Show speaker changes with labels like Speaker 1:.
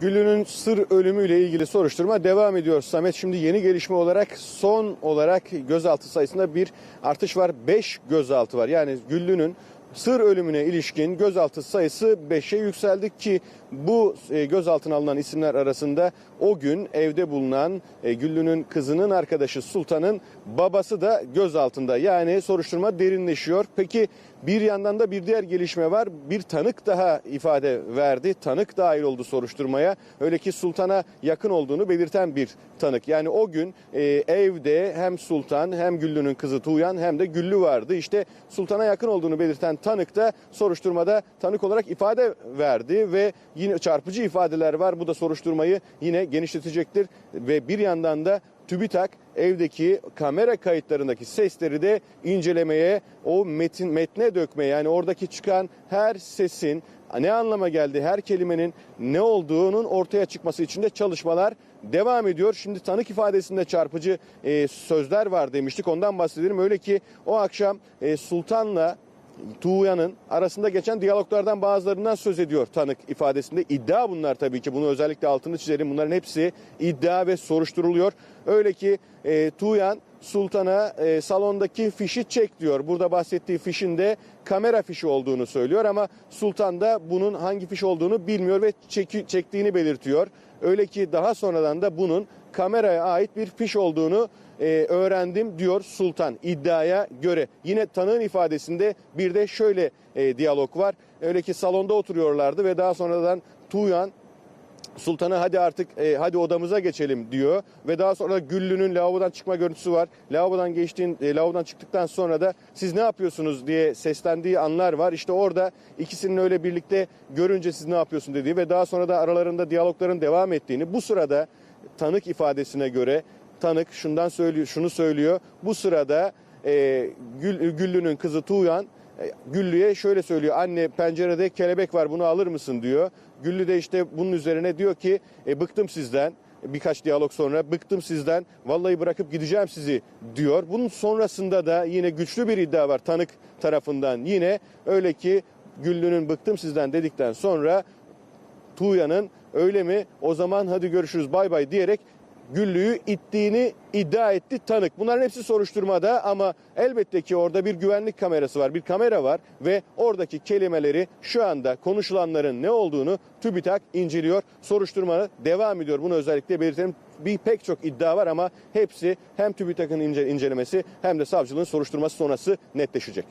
Speaker 1: Güllü'nün sır ölümüyle ilgili soruşturma devam ediyor. Samet şimdi yeni gelişme olarak son olarak gözaltı sayısında bir artış var. 5 gözaltı var. Yani Güllü'nün sır ölümüne ilişkin gözaltı sayısı 5'e yükseldi ki bu e, gözaltına alınan isimler arasında o gün evde bulunan e, Güllü'nün kızının arkadaşı Sultan'ın babası da gözaltında. Yani soruşturma derinleşiyor. Peki bir yandan da bir diğer gelişme var. Bir tanık daha ifade verdi. Tanık dahil oldu soruşturmaya. Öyle ki Sultan'a yakın olduğunu belirten bir tanık. Yani o gün e, evde hem Sultan hem Güllü'nün kızı Tuğyan hem de Güllü vardı. İşte Sultan'a yakın olduğunu belirten tanık da soruşturmada tanık olarak ifade verdi ve yine çarpıcı ifadeler var. Bu da soruşturmayı yine genişletecektir ve bir yandan da TÜBİTAK evdeki kamera kayıtlarındaki sesleri de incelemeye, o metin metne dökmeye yani oradaki çıkan her sesin ne anlama geldi, her kelimenin ne olduğunun ortaya çıkması için de çalışmalar devam ediyor. Şimdi tanık ifadesinde çarpıcı e, sözler var demiştik. Ondan bahsedelim. Öyle ki o akşam e, Sultan'la Tuğyan'ın arasında geçen diyaloglardan bazılarından söz ediyor tanık ifadesinde. İddia bunlar tabii ki. Bunu özellikle altını çizelim. Bunların hepsi iddia ve soruşturuluyor. Öyle ki e, Tuğyan Sultan'a e, salondaki fişi çek diyor. Burada bahsettiği fişin de kamera fişi olduğunu söylüyor ama Sultan da bunun hangi fiş olduğunu bilmiyor ve çeki, çektiğini belirtiyor. Öyle ki daha sonradan da bunun kameraya ait bir fiş olduğunu e, öğrendim diyor Sultan iddiaya göre. Yine tanığın ifadesinde bir de şöyle e, diyalog var. Öyle ki salonda oturuyorlardı ve daha sonradan Tuğyan Sultan'a hadi artık e, hadi odamıza geçelim diyor ve daha sonra Güllü'nün lavabodan çıkma görüntüsü var. Lavabodan geçtiğin e, lavabodan çıktıktan sonra da siz ne yapıyorsunuz diye seslendiği anlar var. İşte orada ikisinin öyle birlikte görünce siz ne yapıyorsun dediği ve daha sonra da aralarında diyalogların devam ettiğini bu sırada tanık ifadesine göre tanık şundan söylüyor şunu söylüyor. Bu sırada e, Gül, Güllü'nün kızı Tuğyan Güllü'ye şöyle söylüyor. Anne pencerede kelebek var bunu alır mısın diyor. Güllü de işte bunun üzerine diyor ki e, bıktım sizden. Birkaç diyalog sonra bıktım sizden vallahi bırakıp gideceğim sizi diyor. Bunun sonrasında da yine güçlü bir iddia var tanık tarafından. Yine öyle ki Güllü'nün bıktım sizden dedikten sonra Tuğya'nın öyle mi o zaman hadi görüşürüz bay bay diyerek Güllü'yü ittiğini iddia etti tanık. Bunların hepsi soruşturmada ama elbette ki orada bir güvenlik kamerası var, bir kamera var ve oradaki kelimeleri şu anda konuşulanların ne olduğunu TÜBİTAK inceliyor. Soruşturma devam ediyor. Bunu özellikle belirtelim. Bir pek çok iddia var ama hepsi hem TÜBİTAK'ın ince, incelemesi hem de savcılığın soruşturması sonrası netleşecek.